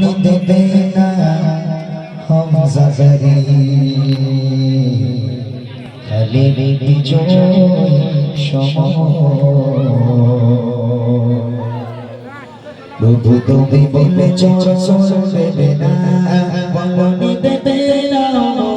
মনে দেবে না, হম জাগরে। খালি বিজয় প্রভু তুমি বলে চল চল দেবে না মনে দেবে না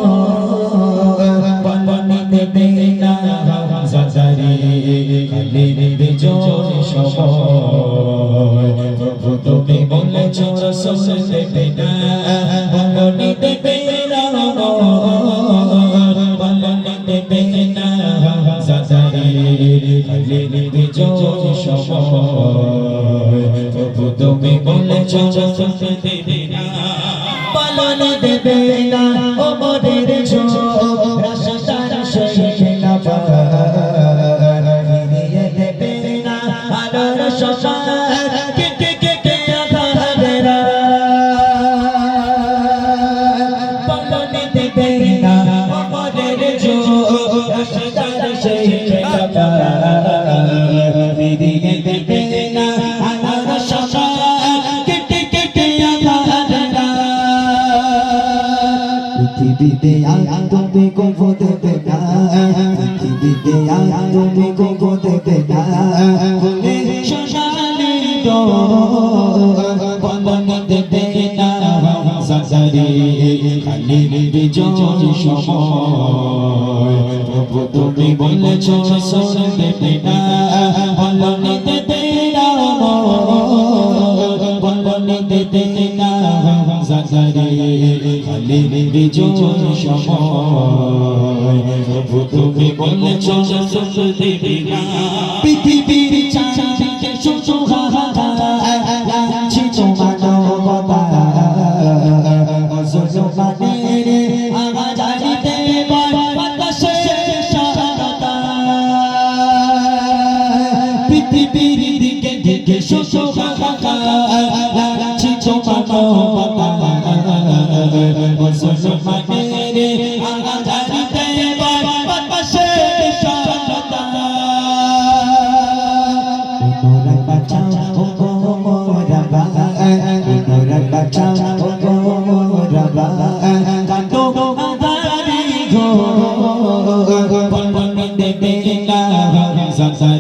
চল দেবে না বলনি দেবে না বলনি দেবে না সাজারে খালি বিজয় সময় প্রভু তুমি বলেছ দেবে না পালন দেবে না, ও মোদের রাস্তার পৃথিবীতে আর তুমি কব দেবে না পৃথিবীতে আর তুমি কব দেবে না বলে সোনালি বন্ধন বিজয় সময়। প্রভু তুমি বলেছ বন্ধন দেবে না বন্ধন দেবে না সাজারে খালি বিজয় সময়। প্রভু তুমি বলেছ সোন দেবে দিকে শুধু লাগছে তোমার নবতা অসমানের আগাজারিতে বাতাসে সারতা মোরা বাঁচাও ও মোরা বা মোরা বাঁচাও ও মোরা বা কাটো আদারি গো বলবন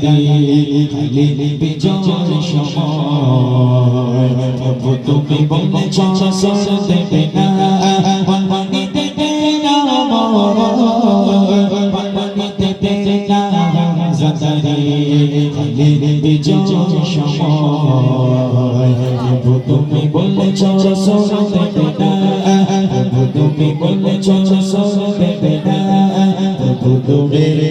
খালি বিজয় সময় প্রভু তুমি বলেছ সস দেবে না বিজয় সময় প্রভু তুমি দেবে না তুমি তুমি